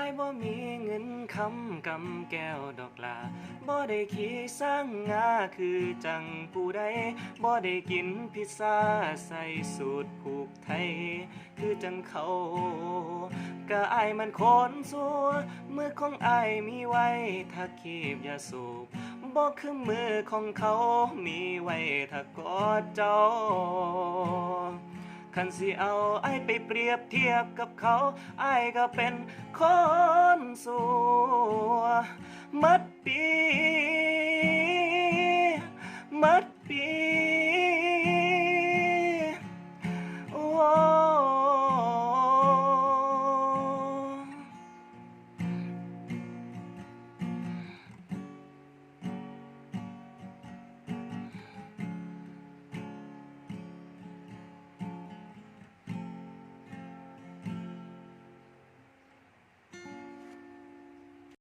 ายบ่มีเงินคำกำแก้วดอกลาบ่ได้ขี่สร้างงาคือจังผู้ใดบ่ได้กินพิซซ่าใส่สูตรผูกไทย คือจังเขาก็อายมันคนสัวมือของอายมีไว้ถ้าคีบยาสูบบ่คือมือของเขามีไว้ถ้ากอดเจ้า คันสิเอาไอ้ไปเปรียบเทียบกับเขาไอ้ก็เป็นคนสัวมัดปี มัดปี